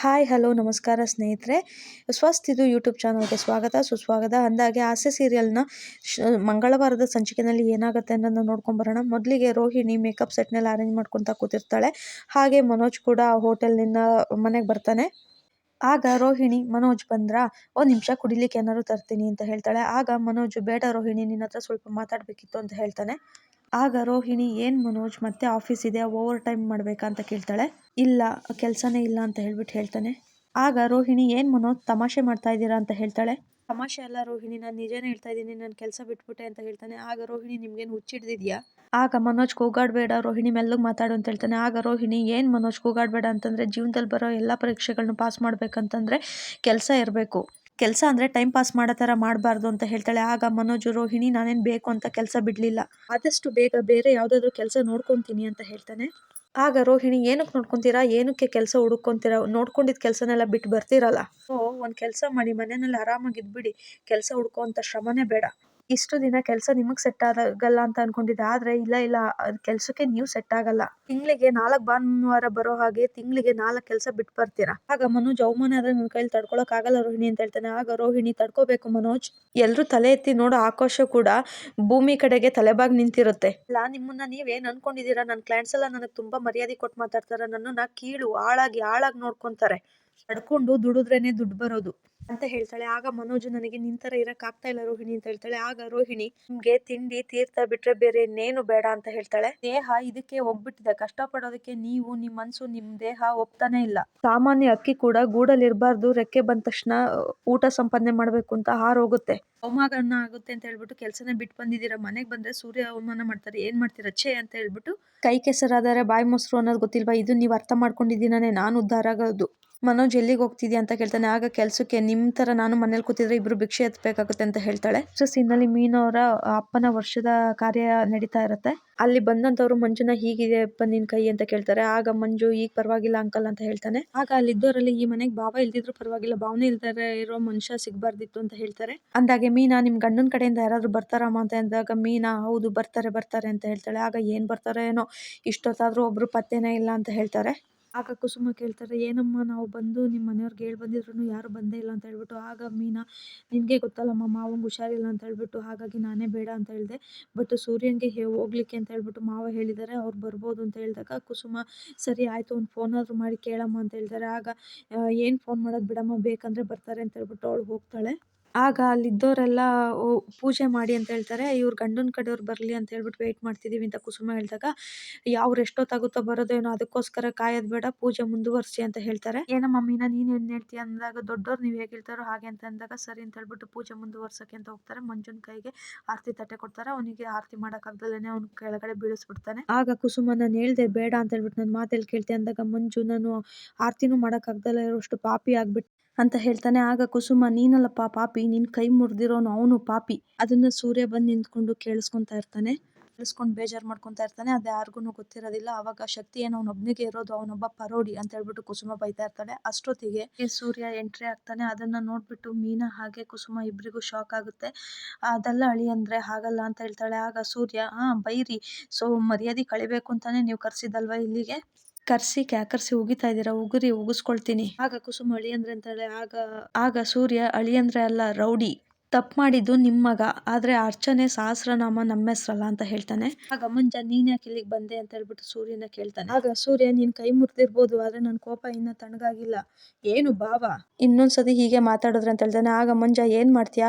Hi, hello, ನಮಸ್ಕಾರ ಸ್ನೇಹಿತರೆ. ಸ್ವಸ್ತ್ ಇದು ಯೂಟ್ಯೂಬ್ ಚಾನಲ್ಗೆ ಸ್ವಾಗತ. ಸುಸ್ವಾಗತ. ಅಂದಾಗೆ ಆಸೆ ಸೀರಿಯಲ್ನ ಮಂಗಳವಾರದ ಸಂಚಿಕೆಯಲ್ಲಿ ಏನಾಗುತ್ತೆ ಅನ್ನೋದನ್ನ ನೋಡ್ಕೊಂಬರೋಣ. ಮೊದಲಿಗೆ ರೋಹಿಣಿ ಮೇಕಪ್ ಸೆಟ್ನೆಲ್ಲ ಅರೇಂಜ್ ಮಾಡ್ಕೊತಾ ಕೂತಿರ್ತಾಳೆ. ಹಾಗೆ ಮನೋಜ್ ಕೂಡ ಹೋಟೆಲ್ನಿಂದ ಮನೆಗೆ ಬರ್ತಾನೆ. ಆಗ ರೋಹಿಣಿ, ಮನೋಜ್ ಬಂದ್ರಾ? ಒಂದು ನಿಮಿಷ ಕುಡಿಲಿಕ್ಕೆ ಏನಾದ್ರು ತರ್ತೀನಿ ಅಂತ ಹೇಳ್ತಾಳೆ. ಆಗ ಮನೋಜ್, ಬೇಡ ರೋಹಿಣಿ ನಿನ್ನ ಸ್ವಲ್ಪ ಮಾತಾಡಬೇಕಿತ್ತು ಅಂತ ಹೇಳ್ತಾನೆ. ಆಗ ರೋಹಿಣಿ, ಏನ್ ಮನೋಜ್, ಮತ್ತೆ ಆಫೀಸ್ ಇದೆ ಓವರ್ ಟೈಮ್ ಮಾಡಬೇಕಾ ಅಂತ ಕೇಳ್ತಾಳೆ? ಇಲ್ಲ, ಕೆಲಸನೇ ಇಲ್ಲ, ಅಂತ ಹೇಳ್ಬಿಟ್ಟು ಹೇಳ್ತಾನೆ. ಆಗ ರೋಹಿಣಿ, ಏನ್ ಮನೋಜ್, ತಮಾಷೆ ಮಾಡ್ತಾ ಇದ್ದೀರಾ? ಅಂತ ಹೇಳ್ತಾಳೆ. ತಮಾಷೆ ಅಲ್ಲ ರೋಹಿಣಿ, ನಾನು ನಿಜನೇ ಹೇಳ್ತಾ ಇದ್ದೀನಿ, ನಾನು ಕೆಲಸ ಬಿಟ್ಬಿಟ್ಟೆ, ಅಂತ ಹೇಳ್ತಾನೆ. ಆಗ ರೋಹಿಣಿ, ನಿಮ್ಗೇನು ಹುಚ್ಚಿಡ್ದಿದ್ಯಾ? ಆಗ ಮನೋಜ್ ಕೂಗಾಡಬೇಡ ರೋಹಿಣಿ ಮೆಲ್ಲಗೆ ಮಾತಾಡು, ಅಂತ ಹೇಳ್ತಾನೆ. ಆಗ ರೋಹಿಣಿ, ಏನ್ ಮನೋಜ್ ಕೂಗಾಡಬೇಡ ಅಂತಂದ್ರೆ, ಜೀವನದಲ್ಲಿ ಬರೋ ಎಲ್ಲ ಪರೀಕ್ಷೆಗಳನ್ನ ಪಾಸ್ ಮಾಡ್ಬೇಕಂತಂದ್ರೆ ಕೆಲಸ ಇರಬೇಕು. ಕೆಲಸ ಅಂದ್ರೆ ಟೈಮ್ ಪಾಸ್ ಮಾಡೋ ಥರ ಮಾಡಬಾರ್ದು ಅಂತ ಹೇಳ್ತಾಳೆ. ಆಗ ಮನೋಜ್, ರೋಹಿಣಿ, ನಾನೇನು ಬೇಕು ಅಂತ ಕೆಲಸ ಬಿಡ್ಲಿಲ್ಲ. ಆದಷ್ಟು ಬೇಗ ಬೇರೆ ಯಾವುದಾದ್ರೂ ಕೆಲಸ ನೋಡ್ಕೊತೀನಿ ಅಂತ ಹೇಳ್ತಾನೆ. ಆಗ ರೋಹಿಣಿ, ಏನಕ್ಕೆ ನೋಡ್ಕೊತೀರಾ? ಏನಕ್ಕೆ ಕೆಲಸ ಹುಡುಕೊಂತೀರಾ ನೋಡ್ಕೊಂಡಿದ್ದ ಕೆಲಸನೆಲ್ಲ ಬಿಟ್ಟು ಬರ್ತೀರಲ್ಲ? ಸೊ ಒಂದು ಕೆಲಸ ಮಾಡಿ ಮನೆಯಲ್ಲಿ ಆರಾಮಾಗಿ ಇದ್ಬಿಡಿ ಕೆಲಸ ಹುಡ್ಕೋ ಅಂತ ಶ್ರಮನೇ ಬೇಡ. ಇಷ್ಟು ದಿನ ಕೆಲಸ ನಿಮಗೆ ಸೆಟ್ ಆಗಲ್ಲ ಅಂತ ಅನ್ಕೊಂಡಿದ್ದೆ. ಆದರೆ ಇಲ್ಲ ಇಲ್ಲ ಕೆಲಸಕ್ಕೆ ನೀವು ಸೆಟ್ ಆಗಲ್ಲ. ತಿಂಗಳಿಗೆ ನಾಲ್ಕು ಭಾನುವಾರ ಬರೋ ಹಾಗೆ ತಿಂಗಳಿಗೆ ನಾಲ್ಕು ಕೆಲಸ ಬಿಟ್ಟು ಬರ್ತೀರಾ? ಆಗ ಮನೋಜ್ ಅವಮಾನ ಆದರೆ ನನ್ನ ಕೈಲಿ ತಡ್ಕೊಳಕ್ ಆಗಲ್ಲ ರೋಹಿಣಿ ಅಂತ ಹೇಳ್ತಾನೆ. ಆಗ ರೋಹಿಣಿ ತಡ್ಕೋಬೇಕು ಮನೋಜ್. ಎಲ್ಲರೂ ತಲೆ ಎತ್ತಿ ನೋಡೋ ಆಕಾಶ ಕೂಡ ಭೂಮಿ ಕಡೆಗೆ ತಲೆಬಾಗಿ ನಿಂತಿರುತ್ತೆ. ಇಲ್ಲ, ನಿಮ್ಮನ್ನ ನೀವೇನ್ ಅನ್ಕೊಂಡಿದೀರಾ ನನ್ನ ಕ್ಲೈಂಟ್ಸ್ ಎಲ್ಲ ನನಗೆ ತುಂಬಾ ಮರ್ಯಾದೆ ಕೊಟ್ಟು ಮಾತಾಡ್ತಾರೆ. ನನ್ನನ್ನ ಕೀಳು ಆಳಾಗಿ ಆಳಾಗಿ ನೋಡ್ಕೊಂತಾರೆ. ತಡ್ಕೊಂಡು ದುಡಿದ್ರೇನೆ ದುಡ್ಡು ಬರೋದು ಅಂತ ಹೇಳ್ತಾಳೆ. ಆಗ ಮನೋಜ್ ನನಗೆ ನಿಂತರ ಇರಕ್ ಆಗ್ತಾ ಇಲ್ಲ ರೋಹಿಣಿ ಅಂತ ಹೇಳ್ತಾಳೆ. ಆಗ ರೋಹಿಣಿ ನಿಮ್ಗೆ ತಿಂಡಿ ತೀರ್ಥ ಬಿಟ್ರೆ ಬೇರೆ ಇನ್ನೇನು ಬೇಡ ಅಂತ ಹೇಳ್ತಾಳೆ. ದೇಹ ಇದಕ್ಕೆ ಹೋಗ್ಬಿಟ್ಟಿದೆ ಕಷ್ಟಪಡೋದಕ್ಕೆ ನೀವು ನಿಮ್ ಮನ್ಸು ನಿಮ್ ದೇಹ ಒಪ್ತಾನೆ ಇಲ್ಲ. ಸಾಮಾನ್ಯ ಅಕ್ಕಿ ಕೂಡ ಗೂಡಲ್ಲಿ ಇರಬಾರ್ದು ರೆಕ್ಕೆ ಬಂದ ತಕ್ಷಣ ಊಟ ಸಂಪಾದನೆ ಮಾಡ್ಬೇಕು ಅಂತ ಹಾರೋಗುತ್ತೆ ಅವಮಾನ ಆಗುತ್ತೆ ಅಂತ ಹೇಳ್ಬಿಟ್ಟು ಕೆಲಸನೇ ಬಿಟ್ಟು ಬಂದಿದ್ದೀರಾ? ಮನೆಗೆ ಬಂದ್ರೆ ಸೂರ್ಯ ಅವಮಾನ ಮಾಡ್ತಾರೆ. ಏನ್ ಮಾಡ್ತೀರಾ? ಛೇ ಅಂತ ಹೇಳ್ಬಿಟ್ಟು ಕೈ ಕೆಸರಾದರೆ ಬಾಯಿ ಮೊಸರು ಅನ್ನೋದು ಗೊತ್ತಿಲ್ವಾ? ಇದು ನೀವು ಅರ್ಥ ಮಾಡ್ಕೊಂಡಿದ್ದೀನೇ ನಾನು ಉದ್ಧಾರ ಆಗೋದು. ಮನೋಜ್ ಎಲ್ಲಿಗೆ ಹೋಗ್ತಿದ್ಯಾ? ಅಂತ ಕೇಳ್ತಾನೆ. ಆಗ ಕೆಲಸಕ್ಕೆ ನಿಮ್ಮ ಥರ ನಾನು ಮನೇಲಿ ಕೂತಿದ್ರೆ ಇಬ್ರು ಭಿಕ್ಷೆ ಎತ್ತಬೇಕಾಗುತ್ತೆ ಅಂತ ಹೇಳ್ತಾಳೆ. ಸೊ ಸೀನಲ್ಲಿ ಮೀನವರ ಅಪ್ಪನ ವರ್ಷದ ಕಾರ್ಯ ನಡೀತಾ ಇರುತ್ತೆ. ಅಲ್ಲಿ ಬಂದಂತವ್ರು, ಮಂಜುನ, ಹೀಗಿದೆ ಅಪ್ಪ ನಿನ್ ಕೈ ಅಂತ ಕೇಳ್ತಾರೆ. ಆಗ ಮಂಜು, ಈಗ ಪರವಾಗಿಲ್ಲ ಅಂಕಲ್ ಅಂತ ಹೇಳ್ತಾನೆ. ಆಗ ಅಲ್ಲಿದ್ದವರಲ್ಲಿ ಈ ಮನೆಗೆ ಭಾವ ಇಲ್ದಿದ್ರು ಪರವಾಗಿಲ್ಲ. ಭಾವನೆ ಇಲ್ದಾರೆ ಇರೋ ಮನುಷ್ಯ ಸಿಗ್ಬಾರ್ದಿತ್ತು ಅಂತ ಹೇಳ್ತಾರೆ. ಅಂದಾಗ, ಮೀನಾ, ನಿಮ್ ಗಂಡನ ಕಡೆಯಿಂದ ಯಾರಾದ್ರೂ ಬರ್ತಾರಮ್ಮ ಅಂತ ಅಂದಾಗ, ಮೀನಾ, ಹೌದು, ಬರ್ತಾರೆ ಬರ್ತಾರೆ ಅಂತ ಹೇಳ್ತಾಳೆ. ಆಗ ಏನ್ ಬರ್ತಾರೆ ಏನೋ, ಇಷ್ಟೊತ್ತಾದ್ರೂ ಒಬ್ರು ಪತ್ತೆನೇ ಇಲ್ಲ ಅಂತ ಹೇಳ್ತಾರೆ. ಆಗ ಕುಸುಮ ಕೇಳ್ತಾರೆ, ಏನಮ್ಮ ನಾವು ಬಂದು ನಿಮ್ಮ ಮನೆಯವ್ರಿಗೆ ಹೇಳಿ ಬಂದಿದ್ರು ಯಾರು ಬಂದೇ ಇಲ್ಲ ಅಂತ ಹೇಳ್ಬಿಟ್ಟು, ಆಗ ಮೀನಾ ನಿನಗೆ ಗೊತ್ತಲ್ಲಮ್ಮ ಮಾವಂಗೆ ಹುಷಾರಿಲ್ಲ ಅಂತ ಹೇಳ್ಬಿಟ್ಟು, ಹಾಗಾಗಿ ನಾನೇ ಬೇಡ ಅಂತ ಹೇಳಿದೆ. ಬಟ್ ಸೂರ್ಯನಿಗೆ ಹೋಗ್ಲಿಕ್ಕೆ ಅಂತ ಹೇಳ್ಬಿಟ್ಟು ಮಾವ ಹೇಳಿದ್ದಾರೆ ಅವ್ರು ಬರ್ಬೋದು ಅಂತ ಹೇಳಿದಾಗ ಕುಸುಮ, ಸರಿ ಆಯಿತು, ಒಂದು ಫೋನ್ ಆದರೂ ಮಾಡಿ ಕೇಳಮ್ಮ ಅಂತ ಹೇಳ್ತಾರೆ ಆಗ ಏನು ಫೋನ್ ಮಾಡೋದು ಬಿಡಮ್ಮ, ಬೇಕಂದರೆ ಬರ್ತಾರೆ ಅಂತ ಹೇಳ್ಬಿಟ್ಟು ಅವಳು ಹೋಗ್ತಾಳೆ. ಆಗ ಅಲ್ಲಿದ್ದವರೆಲ್ಲ, ಓ, ಪೂಜೆ ಮಾಡಿ ಅಂತ ಹೇಳ್ತಾರೆ. ಇವ್ರ ಗಂಡನ ಕಡೆಯವ್ರು ಬರಲಿ ಅಂತ ಹೇಳ್ಬಿಟ್ಟು ವೆಯ್ಟ್ ಮಾಡ್ತಿದ್ದೀವಿ ಅಂತ ಕುಸುಮ ಹೇಳಿದಾಗ ಅವ್ರು ಎಷ್ಟೊತ್ತಾಗುತ್ತೋ ಬರೋದೇನೋ ಅದಕ್ಕೋಸ್ಕರ ಕಾಯೋದು ಬೇಡ, ಪೂಜೆ ಮುಂದುವರಿಸಿ ಅಂತ ಹೇಳ್ತಾರೆ. ಏನೋ ಮಮ್ಮಿನ ನೀನು ಏನು ಹೇಳ್ತೀಯ ಅಂದಾಗ ದೊಡ್ಡವ್ರು ನೀವು ಹೇಗೆ ಹೇಳ್ತಾರೋ ಹಾಗೆ ಅಂತ ಅಂದಾಗ, ಸರಿ ಅಂತ ಹೇಳ್ಬಿಟ್ಟು ಪೂಜೆ ಮುಂದುವರ್ಸೋಕ್ಕೆ ಅಂತ ಹೋಗ್ತಾರೆ. ಮಂಜುನ ಕೈಗೆ ಆರತಿ ತಟ್ಟೆ ಕೊಡ್ತಾರೆ. ಅವನಿಗೆ ಆರತಿ ಮಾಡೋಕ್ಕಾಗ್ದಲೇ ಅವ್ನು ಕೆಳಗಡೆ ಬೀಳಿಸ್ಬಿಡ್ತಾನೆ. ಆಗ ಕುಸುಮ, ನಾನು ಹೇಳ್ದೆ ಬೇಡ ಅಂತ ಹೇಳ್ಬಿಟ್ಟು ನನ್ನ ಮಾತೆಲ್ಲಿ ಕೇಳ್ತೆ ಅಂದಾಗ, ಮಂಜು, ನಾನು ಆರತಿನೂ ಮಾಡೋಕ್ಕಾಗ್ದಲ್ಲ ಇರೋಷ್ಟು ಪಾಪಿ ಆಗ್ಬಿಟ್ಟು ಅಂತ ಹೇಳ್ತಾನೆ, ಆಗ ಕುಸುಮ, ನೀನಲ್ಲಪ್ಪ ಪಾಪಿ, ನಿನ್ ಕೈ ಮುರಿದಿರೋನು ಅವನು ಪಾಪಿ. ಅದನ್ನ ಸೂರ್ಯ ಬಂದು ನಿಂತ್ಕೊಂಡು ಕೇಳಿಸ್ಕೊಂತಾ ಇರ್ತಾನೆ. ಕೇಳಿಸ್ಕೊಂಡು ಬೇಜಾರು ಮಾಡ್ಕೊತಾ ಇರ್ತಾನೆ. ಅದು ಯಾರಿಗೂ ಗೊತ್ತಿರೋದಿಲ್ಲ. ಅವಾಗ ಶಕ್ತಿ ಏನು ಅವನೊಬ್ಬನಿಗೆ ಇರೋದು, ಅವನೊಬ್ಬ ಪರೋಡಿ ಅಂತ ಹೇಳ್ಬಿಟ್ಟು ಕುಸುಮ ಬೈತಾ ಇರ್ತಾನೆ ಅಷ್ಟೊತ್ತಿಗೆ ಸೂರ್ಯ ಎಂಟ್ರಿ ಆಗ್ತಾನೆ. ಅದನ್ನ ನೋಡ್ಬಿಟ್ಟು ಮೀನಾ ಹಾಗೆ ಕುಸುಮ ಇಬ್ಬರಿಗೂ ಶಾಕ್ ಆಗುತ್ತೆ. ಅದೆಲ್ಲ ಅಳಿ ಅಂದ್ರೆ ಹಾಗಲ್ಲ ಅಂತ ಹೇಳ್ತಾಳೆ. ಆಗ ಸೂರ್ಯ, ಹಾ, ಬೈರಿ. ಸೊ ಮರ್ಯಾದೆ ಕಳಿಬೇಕು ಅಂತಾನೆ ನೀವು ಕರ್ಸಿದಲ್ವಾ ಇಲ್ಲಿಗೆ? ಕರ್ಸಿ ಕ್ಯಾಕರ್ಸಿ ಉಗಿತಾ ಇದ್ದೀರಾ? ಉಗುರಿ ಉಗಿಸ್ಕೊಳ್ತೀನಿ. ಆಗ ಕುಸುಮ ಅಳಿಯಂದ್ರೆ ಅಂತಾಳೆ ಆಗ ಆಗ ಸೂರ್ಯ ಅಳಿಯಂದ್ರೆ ಅಲ್ಲ, ರೌಡಿ. ತಪ್ಪು ಮಾಡಿದ್ದು ನಿಮ್ಮ ಮಗ. ಆದರೆ ಅರ್ಚನೆ ಸಹಸ್ರನಾಮ ನಮ್ಮ ಹೆಸರಲ್ಲ ಅಂತ ಹೇಳ್ತಾನೆ. ಆಗ ಮಂಜ ನೀನೇ ಯಾಕೆ ಇಲ್ಲಿಗೆ ಬಂದೆ ಅಂತ ಹೇಳ್ಬಿಟ್ಟು ಸೂರ್ಯನ ಕೇಳ್ತಾನೆ. ಆಗ ಸೂರ್ಯ, ನೀನ್ ಕೈ ಮುರಿದಿರ್ಬೋದು, ಆದರೆ ನನ್ನ ಕೋಪ ಇನ್ನೂ ತಣ್ಣಗಾಗಿಲ್ಲ. ಏನು ಭಾವ? ಇನ್ನೊಂದ್ಸತಿ ಹೀಗೆ ಮಾತಾಡಿದ್ರೆ ಅಂತ ಹೇಳ್ತಾನೆ. ಆಗ ಮಂಜ, ಏನು ಮಾಡ್ತೀಯಾ?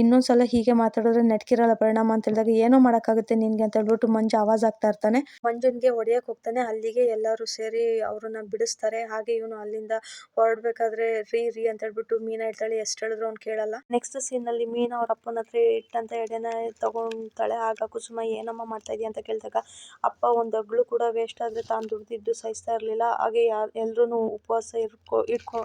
ಇನ್ನೊಂದ್ಸಲ ಹೀಗೆ ಮಾತಾಡಿದ್ರೆ ನೆಟ್ಕಿರಲ್ಲ ಪರಿಣಾಮ ಅಂತ ಹೇಳಿದಾಗ, ಏನೋ ಮಾಡೋಕ್ಕಾಗುತ್ತೆ ನಿನಗೆ ಅಂತ ಹೇಳ್ಬಿಟ್ಟು ಮಂಜ ಆವಾಜ್ ಆಗ್ತಾ ಇರ್ತಾನೆ. ಮಂಜನ್ಗೆ ಹೊಡೆಯೋಕೆ ಹೋಗ್ತಾನೆ. ಅಲ್ಲಿಗೆ ಎಲ್ಲರೂ ಸೇರಿ ಅವ್ರನ್ನ ಬಿಡಿಸ್ತಾರೆ. ಹಾಗೆ ಇವನು ಅಲ್ಲಿಂದ ಹೊರಡ್ಬೇಕಾದ್ರೆ, ರೀ ರೀ ಅಂತ ಹೇಳ್ಬಿಟ್ಟು ಮೀನ ಹೇಳ್ತಾಳೆ. ಎಷ್ಟು ಹೇಳಿದ್ರು ಅವ್ನು ಕೇಳಲ್ಲ. ನೆಕ್ಸ್ಟ್ ಸೀನ್ ಅಲ್ಲಿ ಮೀನು ಅವ್ರ ಅಪ್ಪನ ಹತ್ರ ಇಟ್ಟಂತ ಎಡೆನ ತಗೊಂತಾಳೆ. ಆಗ ಕುಸುಮ, ಏನಮ್ಮ ಮಾಡ್ತಾ ಇದೀಯ? ಅಂತ ಕೇಳಿದಾಗ, ಅಪ್ಪ, ಒಂದು ಅಗ್ಳು ಕೂಡ ವೇಸ್ಟ್ ಆದ್ರೆ ತಾನು ದುಡ್ದಿದ್ದು ಸಹಿಸ್ತಾ ಇರಲಿಲ್ಲ. ಹಾಗೆ ಯಾ ಉಪವಾಸ ಇರ್ಕೊ, ಇಟ್ಕೊ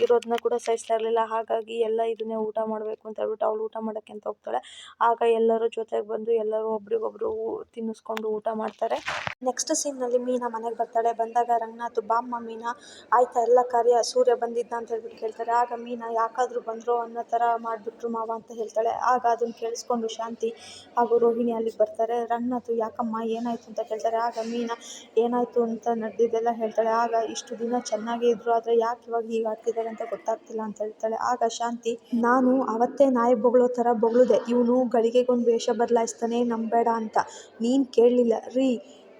ಇರೋದನ್ನ ಕೂಡ ಸಹಿಸ್ತಾ ಇರಲಿಲ್ಲ ಹಾಗಾಗಿ ಎಲ್ಲ ಇದನ್ನೇ ಊಟ ಮಾಡಬೇಕು ಅಂತ ಹೇಳ್ಬಿಟ್ಟು ಅವಳು ಊಟ ಮಾಡಕ್ಕೆ ಅಂತ ಹೋಗ್ತಾಳೆ. ಆಗ ಎಲ್ಲರೂ ಜೊತೆಗೆ ಬಂದು ಎಲ್ಲರೂ ಒಬ್ರಿಗೊಬ್ರು ತಿನ್ನಿಸ್ಕೊಂಡು ಊಟ ಮಾಡ್ತಾರೆ. ನೆಕ್ಸ್ಟ್ ಸೀನ್ನಲ್ಲಿ ಮೀನಾ ಮನೆಗೆ ಬರ್ತಾಳೆ. ಬಂದಾಗ ರಂಗನಾಥ್ ಬಾಮ್ಮ ಮೀನಾ, ಆಯ್ತಾ ಎಲ್ಲ ಕಾರ್ಯ? ಸೂರ್ಯ ಬಂದಿದ್ದ ಅಂತ ಹೇಳ್ಬಿಟ್ಟು ಕೇಳ್ತಾರೆ. ಆಗ ಮೀನಾ, ಯಾಕಾದರೂ ಬಂದರು ಅನ್ನೋ ಥರ ಮಾಡಿಬಿಟ್ರು ಮಾವ ಅಂತ ಹೇಳ್ತಾಳೆ. ಆಗ ಅದನ್ನ ಕೇಳಿಸ್ಕೊಂಡು ಶಾಂತಿ ಹಾಗೂ ರೋಹಿಣಿ ಅಲ್ಲಿಗೆ ಬರ್ತಾರೆ. ರಂಗನಾಥ್, ಯಾಕಮ್ಮ, ಏನಾಯ್ತು ಅಂತ ಕೇಳ್ತಾರೆ. ಆಗ ಮೀನಾ, ಏನಾಯಿತು ಅಂತ ನಡೆದಿದ್ದೆಲ್ಲ ಹೇಳ್ತಾಳೆ. ಆಗ ಇಷ್ಟು ದಿನ ಚೆನ್ನಾಗೇ ಇದ್ದರು ಆದರೆ ಯಾಕೆ ಇವಾಗ ಹೀಗೆ ಅಂತ ಗೊತ್ತಾಗ್ತಿಲ್ಲ ಅಂತ ಹೇಳ್ತಾಳೆ. ಆಗ ಶಾಂತಿ, ನಾನು ಅವತ್ತೇ ನಾಯಿ ಬೊಗಳೋ ಥರ ಬೊಗಳಿದೆ. ಇವನು ಗಳಿಗೆಗೊಂದು ವೇಷ ಬದಲಾಯಿಸ್ತಾನೆ ನಂಬೇಡ ಅಂತ. ನೀನು ಕೇಳಲಿಲ್ಲ. ರೀ,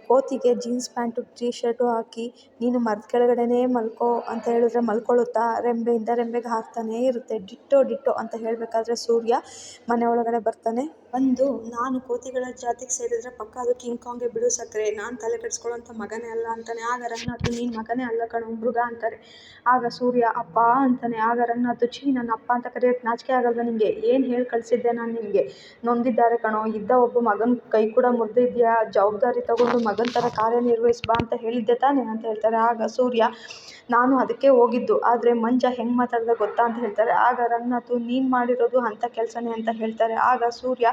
ಕೋತಿಗೆ ಜೀನ್ಸ್ ಪ್ಯಾಂಟು ಟೀ ಶರ್ಟು ಹಾಕಿ ನೀನು ಮರದ ಕೆಳಗಡೆನೇ ಮಲ್ಕೋ ಅಂತ ಹೇಳಿದ್ರೆ ಮಲ್ಕೊಳ್ಳುತ್ತಾ? ರೆಂಬೆಯಿಂದ ರೆಂಬೆಗೆ ಹಾರ್ತಾನೇ ಇರುತ್ತೆ. ಡಿಟ್ಟೋ ಡಿಟ್ಟೋ ಅಂತ ಹೇಳಬೇಕಾದ್ರೆ ಸೂರ್ಯ ಮನೆ ಒಳಗಡೆ ಬರ್ತಾನೆ. ಬಂದು ನಾನು ಕೋತಿಗಳ ಜಾತಿಗೆ ಸೇರಿದರೆ ಪಕ್ಕ ಅದು ಕಿಂಗ್ ಕಾಂಗೆ ಬಿಡು ಸಕ್ಕರೆ ನಾನು ತಲೆ ಕೆಡಿಸ್ಕೊಳ್ಳೋಂಥ ಮಗನೇ ಅಲ್ಲ ಅಂತಾನೆ. ಆಗ ರಂಗನಾಥ್ ನೀನು ಮಗನೇ ಅಲ್ಲ ಕಣ, ಮೃಗ ಅಂತಾರೆ. ಆಗ ಸೂರ್ಯ, ಅಪ್ಪ ಅಂತಾನೆ. ಆಗ ರಂಗನಾಥ್ ಛೀ, ನನ್ನ ಅಪ್ಪ ಅಂತ ಕರೆಯೋಕ್ಕೆ ನಾಚಿಕೆ ಆಗಲ್ವಾ ನಿನಗೆ ಏನು ಹೇಳಿ ಕಳಿಸಿದ್ದೆ ನಾನು ನಿನಗೆ ನೊಂದಿದ್ದಾರೆ ಕಣೋ, ಇದ್ದ ಒಬ್ಬ ಮಗನ ಕೈ ಕೂಡ ಮುರಿದಿದ್ಯಾ? ಜವಾಬ್ದಾರಿ ತಗೊಂಡು ಮಗನ ಥರ ಕಾರ್ಯನಿರ್ವಹಿಸಿ ಬಾ ಅಂತ ಹೇಳಿದ್ದೆ ತಾನೇ ಅಂತ ಹೇಳ್ತಾರೆ. ಆಗ ಸೂರ್ಯ ನಾನು ಅದಕ್ಕೆ ಹೋಗಿದ್ದು. ಆದರೆ ಮಂಜ ಹೆಂಗೆ ಮಾತಾಡಿದ ಗೊತ್ತಾ ಅಂತ ಹೇಳ್ತಾರೆ. ಆಗ ರಂಗನಾಥ್, ನೀನು ಮಾಡಿರೋದು ಅಂಥ ಕೆಲಸನೇ ಅಂತ ಹೇಳ್ತಾರೆ. ಆಗ ಸೂರ್ಯ,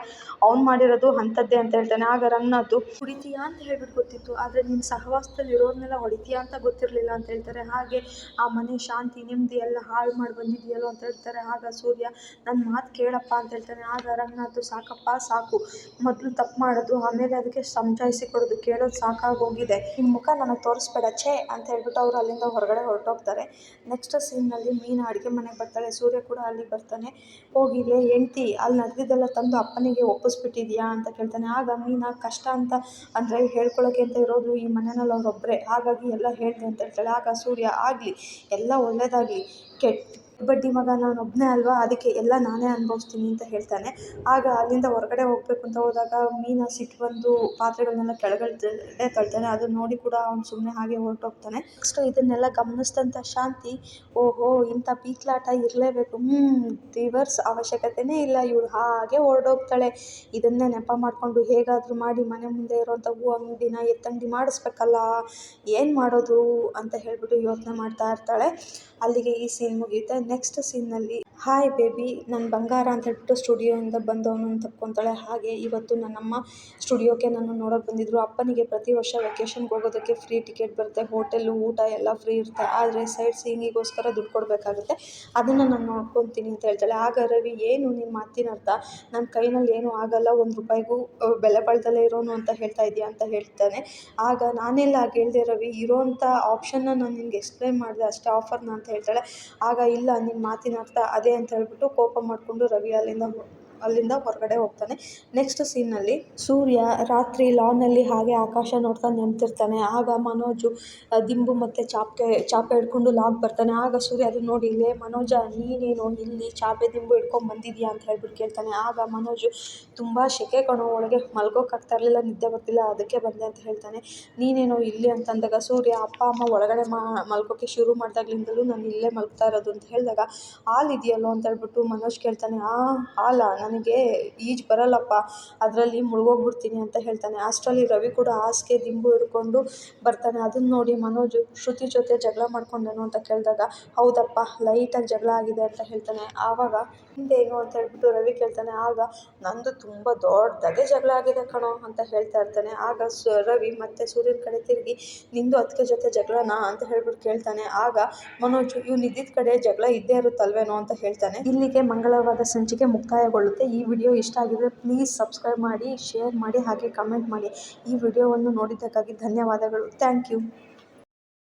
ಅವ್ನು ಮಾಡಿರೋದು ಅಂಥದ್ದೇ ಅಂತ ಹೇಳ್ತಾನೆ. ಆಗ ರಂಗನಾಥ್ ಕುಡಿತೀಯಾ ಅಂತ ಹೇಳ್ಬಿಟ್ಟು ಗೊತ್ತಿತ್ತು. ಆದರೆ ನೀನು ಸಹವಾಸದಲ್ಲಿ ಇರೋರ್ನೆಲ್ಲ ಹೊಡಿತೀಯಾ ಅಂತ ಗೊತ್ತಿರಲಿಲ್ಲ ಅಂತ ಹೇಳ್ತಾರೆ. ಹಾಗೆ, ಆ ಮನೆ ಶಾಂತಿ, ನೆಮ್ಮದಿ ಎಲ್ಲ ಹಾಳು ಮಾಡಿ ಬಂದಿದೆಯಲ್ಲೋ ಅಂತ ಹೇಳ್ತಾರೆ. ಆಗ ಸೂರ್ಯ ನನ್ನ ಮಾತು ಕೇಳಪ್ಪ ಅಂತ ಹೇಳ್ತಾನೆ. ಆಗ ರಂಗನಾಥ್, ಸಾಕಪ್ಪ, ಸಾಕು. ಮೊದಲು ತಪ್ಪು ಮಾಡೋದು, ಆಮೇಲೆ ಅದಕ್ಕೆ ಸಮಜಾಯಿಸಿ ಕೊಡೋದು, ಕೇಳೋದು ಸಾಕಾಗೋಗಿದೆ ನಿಮ್ಮ ಮುಖ ನನಗೆ ತೋರಿಸ್ಬೇಡ, ಛೇ ಅಂತ ಹೇಳ್ಬಿಟ್ಟು ಅವ್ರು ಅಲ್ಲಿಂದ ಹೊರಗಡೆ ಹೊರಟೋಗ್ತಾರೆ. ನೆಕ್ಸ್ಟ್ ಸೀನ್ನಲ್ಲಿ ಮೀನಾ ಅಡುಗೆ ಮನೆಗೆ ಬರ್ತಾಳೆ. ಸೂರ್ಯ ಕೂಡ ಅಲ್ಲಿಗೆ ಬರ್ತಾನೆ. ಹೋಗಿ ಲೇ ಹೆಂಡ್ತಿ, ಅಲ್ಲಿ ನಡೆದಿದ್ದೆಲ್ಲ ತಂದು ಅಪ್ಪನಿಗೆ ಒಪ್ಪಿಸ್ಬಿಟ್ಟಿದ್ಯಾ? ಅಂತ ಕೇಳ್ತಾನೆ. ಆಗ ಮೀನಾ, ಕಷ್ಟ ಅಂತ. ಅಂದರೆ ಹೇಳ್ಕೊಳ್ಳೋಕೆ ಅಂತ ಇರೋದು ಈ ಮನೆಯಲ್ಲಿ ಅವರೊಬ್ಬರೇ ಹಾಗಾಗಿ ಎಲ್ಲ ಹೇಳಿದೆ ಅಂತ ಹೇಳ್ತಾಳೆ. ಆಗ ಸೂರ್ಯ, ಆಗಲಿ, ಎಲ್ಲ ಒಳ್ಳೆಯದಾಗಲಿ ಕೆಟ್ಟ ಬಡ್ಡಿ ಮಗ ನಾನು ಒಬ್ಬನೇ ಅಲ್ವಾ, ಅದಕ್ಕೆ ಎಲ್ಲ ನಾನೇ ಅನುಭವಿಸ್ತೀನಿ ಅಂತ ಹೇಳ್ತಾನೆ. ಆಗ ಅಲ್ಲಿಂದ ಹೊರಗಡೆ ಹೋಗಬೇಕು ಅಂತ ಹೋದಾಗ ಮೀನು ಸಿಟ್ಟು ಬಂದು ಪಾತ್ರೆಗಳನ್ನೆಲ್ಲ ಕೆಳಗಡೆ ತಳ್ತಾನೆ. ಅದನ್ನ ನೋಡಿ ಕೂಡ ಅವ್ನು ಸುಮ್ಮನೆ ಹಾಗೆ ಹೊರಟೋಗ್ತಾನೆ. ನೆಕ್ಸ್ಟ್ ಇದನ್ನೆಲ್ಲ ಗಮನಿಸಿದಂಥ ಶಾಂತಿ, ಓಹೋ, ಇಂಥ ಪೀಕ್ಲಾಟ ಇರಲೇಬೇಕು. ಹ್ಞೂ ರಿವರ್ಸ್ ಅವಶ್ಯಕತೆನೇ ಇಲ್ಲ. ಇವಳು ಹಾಗೆ ಹೊರ್ಡೋಗ್ತಾಳೆ ಇದನ್ನೇ ನೆಪ ಮಾಡಿಕೊಂಡು ಹೇಗಾದರೂ ಮಾಡಿ ಮನೆ ಮುಂದೆ ಇರೋವಂಥ ಹೂ ಅಂಗಡಿನ ಎತ್ತಂಗಡಿ ಮಾಡಿಸ್ಬೇಕಲ್ಲ, ಏನು ಮಾಡೋದು ಅಂತ ಹೇಳ್ಬಿಟ್ಟು ಯೋಚನೆ ಮಾಡ್ತಾ ಇರ್ತಾಳೆ. ಅಲ್ಲಿಗೆ ಈ ಸೀನ್ ಮುಗಿಯುತ್ತೆ ನೆಕ್ಸ್ಟ್ ಸೀನ್ನಲ್ಲಿ ಹಾಯ್ ಬೇಬಿ ನನ್ನ ಬಂಗಾರ ಅಂತ ಹೇಳ್ಬಿಟ್ಟು ಸ್ಟುಡಿಯೋಯಿಂದ ಬಂದು ಅಂತ ತಪ್ಕೊತಾಳೆ. ಹಾಗೆ ಇವತ್ತು ನನ್ನಮ್ಮ ಸ್ಟುಡಿಯೋಕ್ಕೆ ನನ್ನ ನೋಡೋಕೆ ಬಂದಿದ್ದರು ಅಪ್ಪನಿಗೆ ಪ್ರತಿ ವರ್ಷ ವೆಕೇಷನ್ಗೆ ಹೋಗೋದಕ್ಕೆ ಫ್ರೀ ಟಿಕೆಟ್ ಬರುತ್ತೆ. ಹೋಟೆಲು ಊಟ ಎಲ್ಲ ಫ್ರೀ ಇರುತ್ತೆ. ಆದರೆ ಸೈಡ್ ಸೀಯಿಂಗಿಗೋಸ್ಕರ ದುಡ್ಡು ಕೊಡಬೇಕಾಗುತ್ತೆ. ಅದನ್ನು ನಾನು ನೋಡ್ಕೊತೀನಿ ಅಂತ ಹೇಳ್ತಾಳೆ. ಆಗ ರವಿ, ಏನು ನಿನ್ನ ಮಾತಿನ ಅರ್ಥ? ನನ್ನ ಕೈನಲ್ಲಿ ಏನೂ ಆಗಲ್ಲ. ಒಂದು ರೂಪಾಯಿಗೂ ಬೆಲೆ ಬಾಳ್ದಲೇ ಇರೋನು ಅಂತ ಹೇಳ್ತಾ ಇದೆಯಾ ಅಂತ ಹೇಳ್ತಾನೆ. ಆಗ ನಾನೆಲ್ಲ ಹಾಗೆ ಹೇಳಿದೆ, ರವಿ ಇರೋವಂಥ ಆಪ್ಷನ್ನ ನಾನು ನಿನ್ಗೆ ಎಕ್ಸ್ಪ್ಲೈನ್ ಮಾಡಿದೆ, ಅಷ್ಟೇ ಆಫರ್ನ ಅಂತ ಹೇಳ್ತಾಳೆ. ಆಗ, ಇಲ್ಲ ನಿನ್ನ ಮಾತಿನ ಅರ್ಥ ಅದೇ ಅಂತ ಹೇಳಿಬಿಟ್ಟು ಕೋಪ ಮಾಡಿಕೊಂಡು ರವಿ ಅಲ್ಲಿಂದ ಅಲ್ಲಿಂದ ಹೊರಗಡೆ ಹೋಗ್ತಾನೆ. ನೆಕ್ಸ್ಟ್ ಸೀನಲ್ಲಿ ಸೂರ್ಯ ರಾತ್ರಿ ಲಾನಲ್ಲಿ ಹಾಗೆ ಆಕಾಶ ನೋಡ್ತಾ ನಿಂತಿರ್ತಾನೆ ಆಗ ಮನೋಜು ದಿಂಬು ಮತ್ತು ಚಾಪೆ ಚಾಪೆ ಹಿಡ್ಕೊಂಡು ಲಾಗ್ ಬರ್ತಾನೆ. ಆಗ ಸೂರ್ಯ ಅದನ್ನ ನೋಡಿ ಇಲ್ಲೇ ಮನೋಜ, ನೀನೇನು ಇಲ್ಲಿ ಚಾಪೆ ದಿಂಬು ಹಿಡ್ಕೊಂಡು ಬಂದಿದ್ಯಾ? ಅಂತ ಹೇಳ್ಬಿಟ್ಟು ಕೇಳ್ತಾನೆ. ಆಗ ಮನೋಜು, ತುಂಬ ಶೆಕೆ ಕಣೋ, ಒಳಗೆ ಮಲ್ಗೋಕ್ಕಾಗ್ತಾ ಇರಲಿಲ್ಲ, ನಿದ್ದೆ ಬರ್ತಿಲ್ಲ, ಅದಕ್ಕೆ ಬಂದೆ ಅಂತ ಹೇಳ್ತಾನೆ. ನೀನೇನೋ ಇಲ್ಲಿ ಅಂತ ಅಂದಾಗ ಸೂರ್ಯ ಅಪ್ಪ, ಅಮ್ಮ ಒಳಗಡೆ ಮಲ್ಕೋಕ್ಕೆ ಶುರು ಮಾಡಿದಾಗ್ಲಿಂದಲೂ ನಾನು ಇಲ್ಲೇ ಮಲ್ಗ್ತಾ ಇರೋದು ಅಂತ ಹೇಳಿದಾಗ, ಹಾಲು ಇದೆಯಲ್ಲೋ? ಅಂತ ಹೇಳ್ಬಿಟ್ಟು ಮನೋಜ್ ಕೇಳ್ತಾನೆ, ಆ, ಹಾಲಾ? ನನಗೆ ಈಜು ಬರಲ್ಲಪ್ಪ, ಅದರಲ್ಲಿ ಮುಳುಗೋಗ್ಬಿಡ್ತೀನಿ ಅಂತ ಹೇಳ್ತಾನೆ. ಅಷ್ಟರಲ್ಲಿ ರವಿ ಕೂಡ ಹಾಸಿಗೆ ದಿಂಬು ಹಿಡ್ಕೊಂಡು ಬರ್ತಾನೆ. ಅದನ್ನ ನೋಡಿ ಮನೋಜ್ ಶ್ರುತಿ ಜೊತೆ ಜಗಳ ಮಾಡ್ಕೊಂಡೇನೋ ಅಂತ ಕೇಳಿದಾಗ, ಹೌದಪ್ಪ, ಲೈಟಾಗಿ ಜಗಳ ಆಗಿದೆ ಅಂತ ಹೇಳ್ತಾನೆ. ಆವಾಗ ಹಿಂದೇನು ಅಂತ ಹೇಳ್ಬಿಟ್ಟು ರವಿ ಕೇಳ್ತಾನೆ, ಆಗ ನಂದು ತುಂಬ ದೊಡ್ಡದಾಗೆ ಜಗಳ ಆಗಿದೆ ಕಣೋ ಅಂತ ಹೇಳ್ತಾ ಇರ್ತಾನೆ. ಆಗ ಸ ರವಿ ಮತ್ತೆ ಸೂರ್ಯನ ಕಡೆ ತಿರುಗಿ, ನಿಂದು ಅದಕ್ಕೆ ಜೊತೆ ಜಗಳನಾ ಅಂತ ಹೇಳ್ಬಿಟ್ಟು ಕೇಳ್ತಾನೆ. ಆಗ ಮನೋಜ್, ಇವ್ನು ಇದ್ದಿದ್ದ ಕಡೆ ಜಗಳ ಇದ್ದೇ ಇರುತ್ತಲ್ವೇನೋ ಅಂತ ಹೇಳ್ತಾನೆ. ಇಲ್ಲಿಗೆ ಮಂಗಳವಾರದ ಸಂಚಿಕೆ ಮುಕ್ತಾಯಗೊಳ್ಳುತ್ತೆ. ಈ ವಿಡಿಯೋ ಇಷ್ಟ ಆಗಿದ್ದರೆ ಪ್ಲೀಸ್ ಸಬ್ಸ್ಕ್ರೈಬ್ ಮಾಡಿ ಶೇರ್ ಮಾಡಿ, ಹಾಗೆ ಕಮೆಂಟ್ ಮಾಡಿ. ಈ ವಿಡಿಯೋವನ್ನು ನೋಡಿದ್ದಕ್ಕಾಗಿ ಧನ್ಯವಾದಗಳು. Thank you